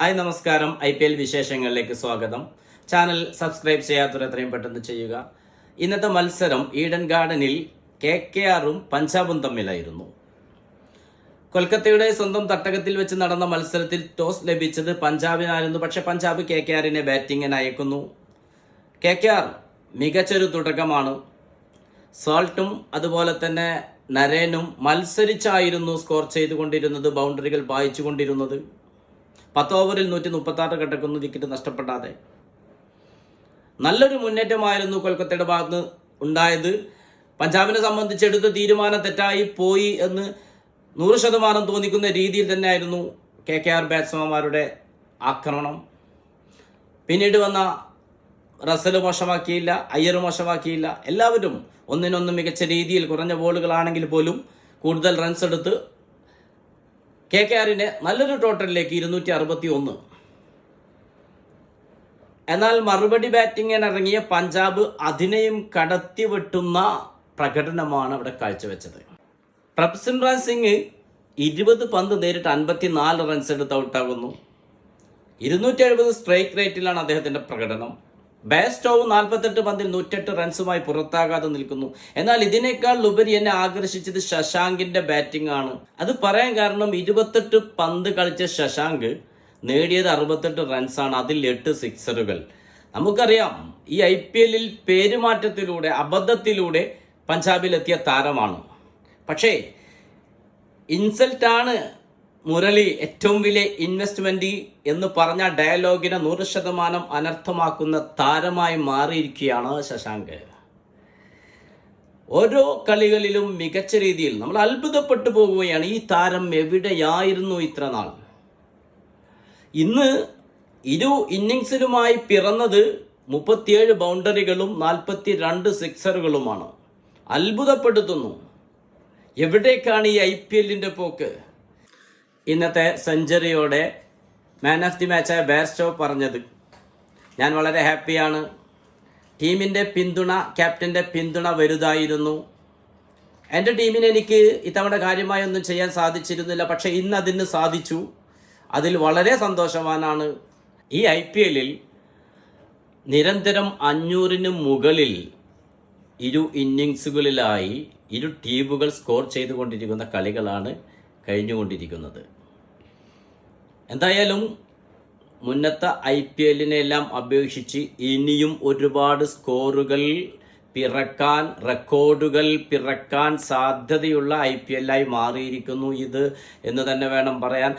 Hi നമസ്കാരം. I P L വിശേഷങ്ങളിലേക്ക് സ്വാഗതം. ചാനൽ സബ്സ്ക്രൈബ് ചെയ്യാത്തവർ എത്രയും പെട്ടെന്ന് ചെയ്യുക. ഇന്നത്തെ മത്സരം ഈഡൻ ഗാർഡനിൽ കെ കെ ആറും പഞ്ചാബും തമ്മിലായിരുന്നു. കൊൽക്കത്തയുടെ സ്വന്തം തട്ടകത്തിൽ വെച്ച് നടന്ന മത്സരത്തിൽ ടോസ് ലഭിച്ചത് പഞ്ചാബിനായിരുന്നു. പക്ഷെ പഞ്ചാബ് കെ കെ ആറിനെ ബാറ്റിങ്ങിന് അയക്കുന്നു. കെ കെ ആർ മികച്ചൊരു തുടക്കമാണ്. സോൾട്ടും അതുപോലെ തന്നെ നരേനും മത്സരിച്ചായിരുന്നു സ്കോർ ചെയ്തുകൊണ്ടിരുന്നത് ബൗണ്ടറികൾ വായിച്ചുകൊണ്ടിരുന്നത് പത്ത് ഓവറിൽ നൂറ്റി മുപ്പത്തി ആറ് കിടക്കുന്നു വിക്കറ്റ് നഷ്ടപ്പെടാതെ. നല്ലൊരു മുന്നേറ്റമായിരുന്നു കൊൽക്കത്തയുടെ ഭാഗത്ത് ഉണ്ടായത്. പഞ്ചാബിനെ സംബന്ധിച്ചെടുത്ത തീരുമാനം തെറ്റായി പോയി എന്ന് നൂറ് ശതമാനം തോന്നിക്കുന്ന രീതിയിൽ തന്നെയായിരുന്നു കെ കെ ആർ ബാറ്റ്സ്മാൻമാരുടെ ആക്രമണം. പിന്നീട് വന്ന റസൽ മോശമാക്കിയില്ല അയ്യർ മോശമാക്കിയില്ല. എല്ലാവരും ഒന്നിനൊന്ന് മികച്ച രീതിയിൽ കുറഞ്ഞ ബോളുകളാണെങ്കിൽ പോലും കൂടുതൽ റൺസ് എടുത്ത് കെ കെ ആറിന്റെ നല്ലൊരു ടോട്ടലിലേക്ക് ഇരുന്നൂറ്റി അറുപത്തി ഒന്ന് എന്നാൽ മറുപടി ബാറ്റിങ്ങിനിറങ്ങിയ പഞ്ചാബ് അതിനെയും കടത്തി വെട്ടുന്ന പ്രകടനമാണ് അവിടെ കാഴ്ചവെച്ചത്. പ്രഭ്സിമ്രാൻ സിംഗ് ഇരുപത് പന്ത് നേരിട്ട് അൻപത്തിനാല് റൺസ് എടുത്ത് ഔട്ടാകുന്നു ഇരുന്നൂറ്റി എഴുപത് സ്ട്രൈക്ക് റേറ്റിലാണ് അദ്ദേഹത്തിന്റെ പ്രകടനം. ബേസ്റ്റോവ് നാൽപ്പത്തെട്ട് പന്തിൽ നൂറ്റെട്ട് റൺസുമായി പുറത്താകാതെ നിൽക്കുന്നു. എന്നാൽ ഇതിനേക്കാൾ ഉപരി എന്നെ ആകർഷിച്ചത് ശശാങ്കിന്റെ ബാറ്റിംഗ് ആണ്. അത് പറയാൻ കാരണം ഇരുപത്തെട്ട് പന്ത് കളിച്ച ശശാങ്ക് നേടിയത് അറുപത്തെട്ട് റൺസാണ് അതിൽ എട്ട് സിക്സറുകൾ നമുക്കറിയാം ഈ ഐ പി എല്ലിൽ പേരുമാറ്റത്തിലൂടെ അബദ്ധത്തിലൂടെ പഞ്ചാബിലെത്തിയ താരമാണ്. പക്ഷേ ഇൻസൾട്ടാണ് മുരളി ഏറ്റവും വലിയ ഇൻവെസ്റ്റ്മെന്റ് എന്ന് പറഞ്ഞ ഡയലോഗിനെ നൂറ് ശതമാനം അനർത്ഥമാക്കുന്ന താരമായി മാറിയിരിക്കുകയാണ് ശശാങ്ക്. ഓരോ കളികളിലും മികച്ച രീതിയിൽ നമ്മൾ അത്ഭുതപ്പെട്ടു പോകുകയാണ്. ഈ താരം എവിടെയായിരുന്നു ഇത്ര നാൾ? ഇന്ന് ഇരു ഇന്നിങ്സിലുമായി പിറന്നത് മുപ്പത്തിയേഴ് ബൗണ്ടറികളും നാൽപ്പത്തി രണ്ട് സിക്സറുകളുമാണ്. അത്ഭുതപ്പെടുത്തുന്നു. എവിടേക്കാണ് ഈ ഐ പി എല്ലിന്റെ പോക്ക്? ഇന്നത്തെ സെഞ്ചുറിയോടെ മാൻ ഓഫ് ദി മാച്ചായ ബേർസ്റ്റോ പറഞ്ഞത്. ഞാൻ വളരെ ഹാപ്പിയാണ്. ടീമിന്റെ പിന്തുണ ക്യാപ്റ്റന്റെ പിന്തുണ വലുതായിരുന്നു. എന്റെ ടീമിന് എനിക്ക് ഇത്തവണ കാര്യമായി ഒന്നും ചെയ്യാൻ സാധിച്ചിരുന്നില്ല പക്ഷേ ഇന്ന് അതിന് സാധിച്ചു. അതിൽ വളരെ സന്തോഷവാനാണ്. ഈ ഐ പി എല്ലിൽ നിരന്തരം അഞ്ഞൂറിന് മുകളിൽ ഇരു ഇന്നിങ്സുകളിലായി ഇരു ടീമുകൾ സ്കോർ ചെയ്തുകൊണ്ടിരിക്കുന്ന കളികളാണ് കഴിഞ്ഞുകൊണ്ടിരിക്കുന്നത്. എന്തായാലും മുന്നത്തെ ഐ പി എല്ലിനെല്ലാം അപേക്ഷിച്ച് ഇനിയും ഒരുപാട് സ്കോറുകൾ പിറക്കാൻ റെക്കോർഡുകൾ പിറക്കാൻ സാധ്യതയുള്ള ഐ പി എല്ലായി മാറിയിരിക്കുന്നു ഇത് എന്ന് തന്നെ വേണം പറയാൻ.